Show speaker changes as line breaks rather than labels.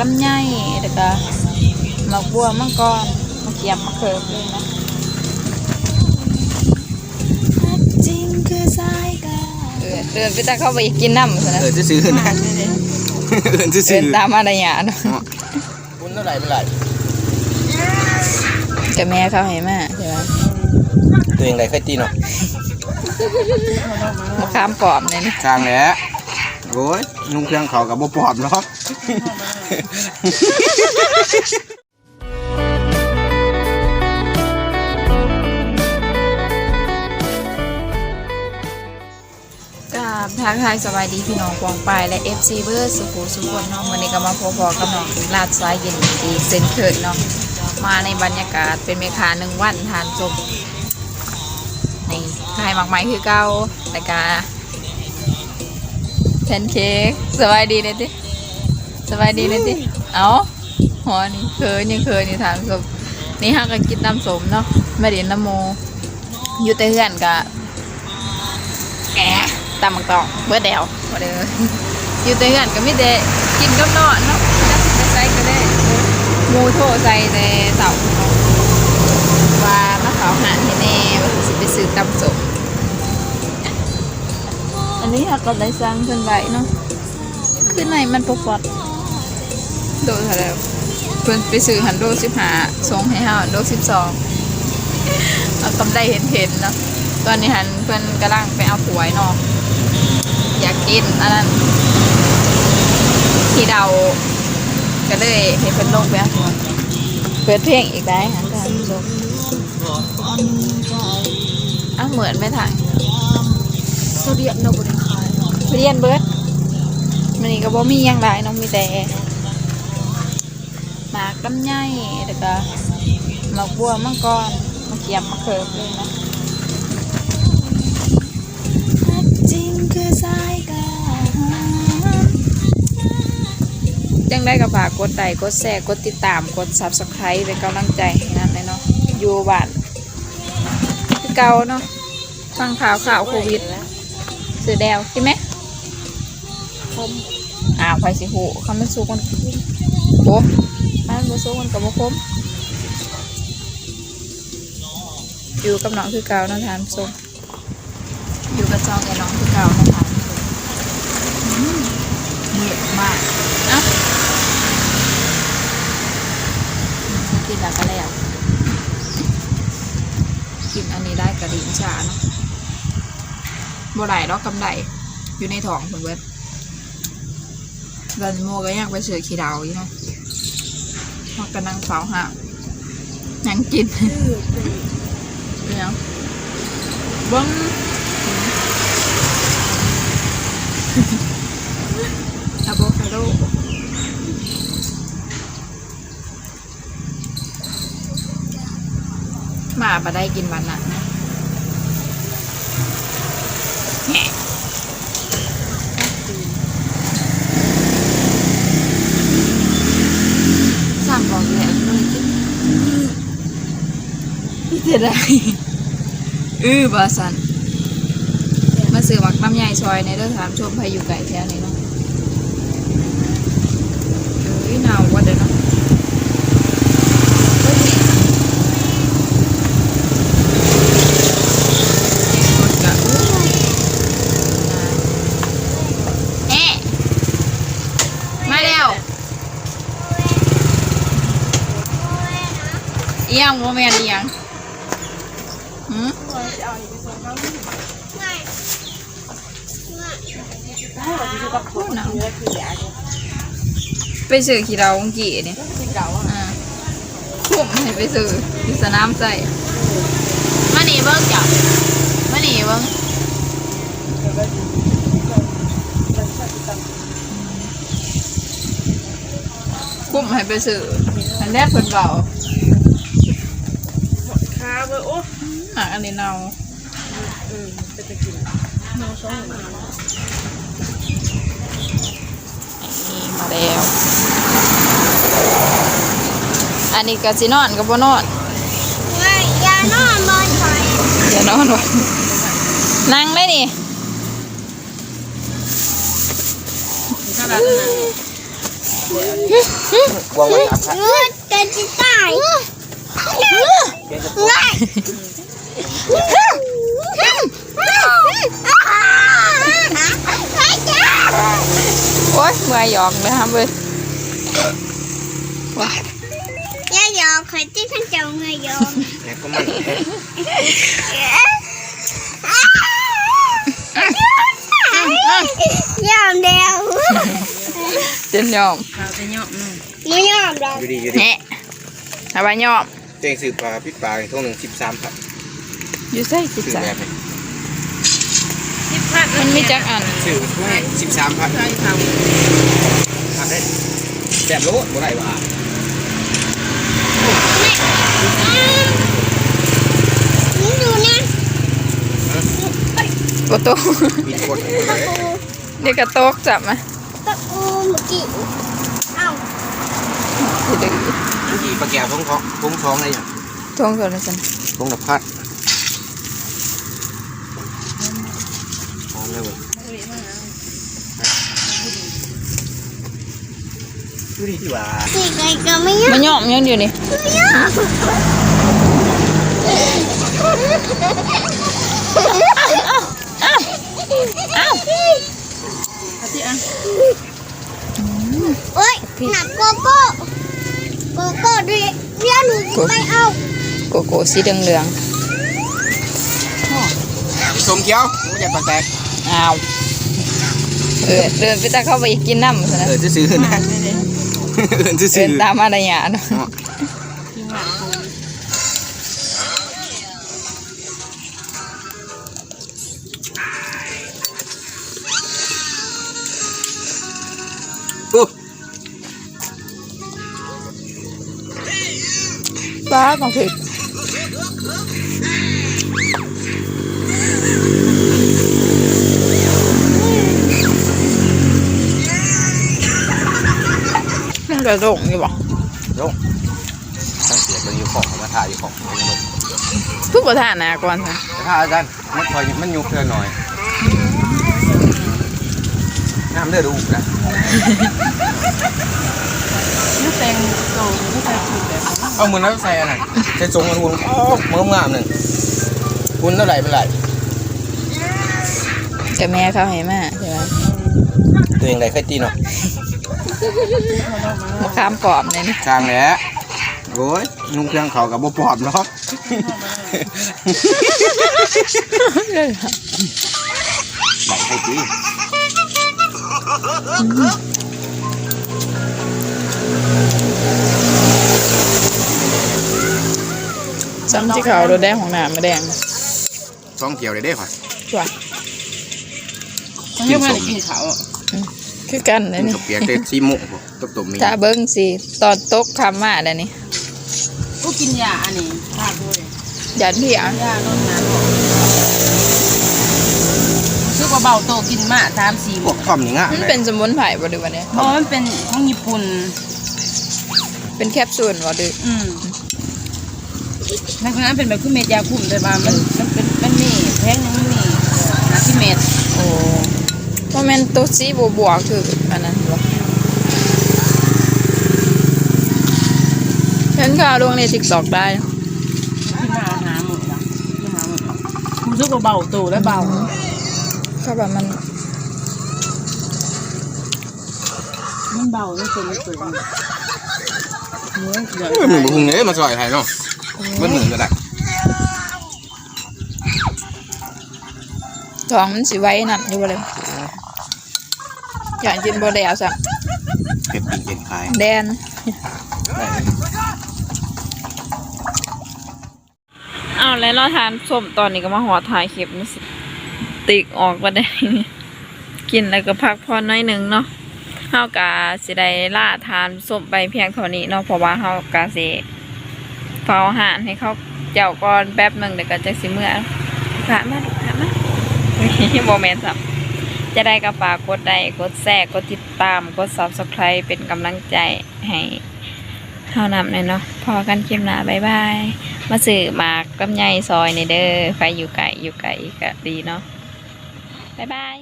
ลำไยแล้วก็หมากบัวมังกรมะเขียบมะเขือเลยนะจริงคือสายกาเออเดินไปตาเข้าไปกินน้ำซะนะ
เออจะซื้อๆนะเออจะ
เดิ
ซื้อน
ตามมาได้ยาเนาะ
คุณเท่าไหร่เท่าไหร่
กับแม่เขาให้มาใช่ไหม
ตัวเองไรค่อยตีเนาะ
มะขามปลอมเนี่ยนะ
จางแหล้ว โอ้ยนุ่งเครื่องเขากับบ่ปอบเนาะ
กับทักทายสบายดีพี่น้องกวางปายและ FC เบอร์สุขุสุขคนเนาะวันนี้ก็มาพบๆกับน้องลาดสายเย็นดีเซนเคยเนาะมาในบรรยากาศเป็นเมคาหนึ่งวันทานจบนี่ขายมากไม้คือเก่าแต่กา นเค้กสบายดีเลยติสบายดีเลยติเอาหอนี่เคยนี่เคยนี่ทานจบนี่ฮักก็กินน้ำสมเนาะไม่ได้น้ำโมอยู่แต่เฮือนกะแกะตำมักตองเบิดเดวบ่เด้ออยู่แต่เฮือนก็มีแต่กินกับนอนเนาะจักสิไปใส่ก็ได้หมูโทรใส่แต่เสาเนาะว่ามาเขาหาให้แน่ว่าสิไปซื้อตำสม อันนี้เราก็ได้สร้างเพิ่นไว้เนาะคือในมันปกปอดโดเท่าแล้วเพิ่นไปซื้อหันโด15ส่งให้เฮาโด12เอากำไรเห็นๆเนาะตอนนี้หันเพื่อนกำลังไปเอาผวยเนาะอยากกินอันนั้นที่เดาก็เลยให้เพื่อนลงไปเอาผวยเปิดเพลงอีกได้หันท่านผู้ชมอ้าวเหมือนไม่ถ่าย
สุริยะนบริคาย
เรียนเบิร์ดมันนี่ก็บ่มีหยังไรน้องมีแต่หมากลำไยแล้วก็หมากบัวมังกรมะเขียบมะเขือเลยนะจริงคือสายกาจังได้ก็ฝากกดไลค์กดแชร์กดติดตามกด subscribe เป็นกำลังใจให้นั่นเลยเนาะอยู่บ้านเก่าเนาะฟังข่าวข่าวโควิดสื่อแดวใช่ไหม
ม
อ้าวไปสิหูคำมันสู้คนโอ้มันบ่สู้คนกับบ่คมอยู่กับน้องคือเก่าเนาะทานผู้ชมอยู่กับจองกับน้องคือเก่านะคะเหนื่อยมากเอ้ากินแล้วก็แล้วกินอันนี้ได้กระดิ่งชาเนาะบ่ไหลดอกกำไดอยู่ในท้องคุณเบิดตอ นนี้โมก็อยากไปเสือขี้ดาวอยู่นะมากำลังเฝ้าหายังกิน
เป็น
เป็นหยังบิ้งอะโวคาโดมาบาได้กินวันน่ะนะแหะสั่งบอกอยู่แล้วไม่ได้กิน พี่เจได้อือบาสันมาซื้อหมักน้ำใหญ่ซอยในเด้อถามชมใครอยู่ไก่แถวนี้เนาะเอ้ยหนาวว่ะเด้อเนาะยรถกะอู้เอ๊ะมาแล้วเอียงโมเมนต์เอียง หืมพูดนะไปซื้อขี้เราของกี่เนี่ย
ที่เราอะ
อ่าคุ้มให้ไปซื้อที่สนามใส่มาหนีเบิ้งจ้ะมาหนีเบิ้งคุ้มให้ไปซื้ออันแรกเพิ่นเบา
ค้าเว้ยโอ้
หาก อันนี้เนา
อืมเป็นตะกินน้องช่องมา
นี่มาแล้ว อันนี้ก็สินอนก็บ่นอน
ไม่ยานอนบนถอย
เดี๋ยวนอนวะนั่งได้นี่
ขนาดนั้น
วางไว้ครับครับ
เลือดจะจะตาย
เดี๋ยวจะ
ง่าย
โอ๊ยเมื่อยหยอกเลยครับเว้ย
อย่ายอมเคยที่ท่านเจ้าเงยยอม
เนี่ยก็มัน
ยอมเดียว
จนยอม
ไม่ยอมหรอก
อยู่ดีอยู่ดี
แหน่เอาไปยอม
เจงสืบปลาพิษปลาทุ่งหนึ่งสิบสามครับ
อยู่ใส่จิต
สืบ
ใจ
แบบนี้
มันมีจักอัน
สืบทุ่งสิบสามพันทำได้แบบรู้บ่ได้ว่า
นี่ดูนะ
โกโต
มีคน
เด็กกระโตกจับมา
ตะอูเมื่อกี้เอ้า
สิดึง
ทุกทีปลาแก้วท้องท้องท้องท้องอะไรอย่าง
ทงก่อนนะสัน
ท้องกับพัดท้องเลยเว้ย ดูดีที่ว่า
สิไก่ก็ไม่ยอม
มันยอมยังอยู่นี่
ไม่ยอม
อ้าว
โอ๊ยหนักโกโก้โกโก้ด้วยเดี๋ยวหนูจะไปเอา
โกโก้สีเหลือง
สมเขียวไม่ใช่ปลาแตก
ๆอ้าวเออเดินไปตาเข้าไปอีกกินน้ำซะนะ
เออซื้อๆนะเออซื้
เดิ
อน
ตามอะไรอย่ เนาะ
ๆโอ้
ป้าของผิดมันกระโดงอยู่บ่
ยกสังเกตมันอยู่ของมาถ่ายอยู่ของมันลง
ทุกประธานนะก่อนค่ะ
ถ้าอาจารย์มันคอยมันยุบเพื่อหน่อยน้ำเลือดอุกนะ
นี่แตงโตนี่ใส่ถุงแบบ
เอามือน้ำใส่อันนั้นใส่ทรงมันหุ่นโอ้มืองามหนึ่งหุ่นเท่าไหร่เป็นไร
กับแม่เขาให้มาใช่ไหม
ตัวเองได้เคยตีเนาะ
มะขามกรอบเนี่ยนี่
ช่างแหละโอ้ยนุ่งเครื่องเขากับบ่ปลอมเนาะได้เคยตี
ซ้ำที่เขาโดนแดงของหนามมาแดง
สองเกี่ยวได้เด้ค่ะ
จ้ะ
มันยังไม่ได้กินข้าวอะ
คือกันเลย
กิน
นี่
กับเปียกเด็ดซีหมุตบตบมี
ถ้าเบิ้งสิตอนตกคำมาเดี๋ยวนี้
กูกินยาอันนี้ทาด้วย
หยันพี่อะ
ยาลดน้ำออกซื้อว่าเบาโตกินมาสามสี่
พ
บ
ว
ว
ก
ก
ท่อมนี่ง่ะ
มันเป็นสมุนไพรบ่ดือวันนี้
เพราะมันเป็นของญี่ปุ่น
เป็นแคปซูลบ่ดือ
อืมในขณะนั้นเป็นแบบคือเม็ดยาคุมแต่ว่ามันมันเป็นมันมีแพงยังไม่มีหาที่เม็ด
โอ้ ว่าแม่นตัวสีบวบวกคืออันนั้นบ่เห็นข่าวลงในติ๊กตอกได้
ขึ้นมาหาหมดละขึ้นมาหมดละรู้สึกว่าเบาโตและเบา
เขาแบบมัน
มันเบาไม่เป็นไม่เปิดเนื้อเดี๋ยว
เอ้ยมึงบุงเอ้ยมาซอยไทยเนาะมันเหมือนกันได้
ท้องมันสิไว้นั่นอยู่บ่เลย อยากกินบ่แล้วสัก
เก็บปิ่งเก็บขาย
แดน
ได้
อ้าวแล้วเราทานส้มตอนนี้ก็มาหอถ่ายคลิปนี่สิติกออกมาได้กินแล้วก็พักผ่อนหน้อยหนึ่งเนาะเฮากะสิได้ล่าทานส้มไปเพียงเท่านี้เนาะเพราะว่าเฮากะสิเฝ้าอาหารให้เขาเจ้าก่อนแป๊บหนึ่งเดี๋ยวก็จะสิเมื่อผ่านมาลูกผ่านมาโมเมนต์สับ จะได้กระฝากกดไลค์กดแชร์กดติดตาม กด subscribe เป็นกำลังใจให้เท่านำเลยเนาะพอกันคลิปหน้าบายบาย มาสื่อหมากกำไยซอยในเด้อใครอยู่ไกลอยู่ไกลก็ดีเนาะบายบาย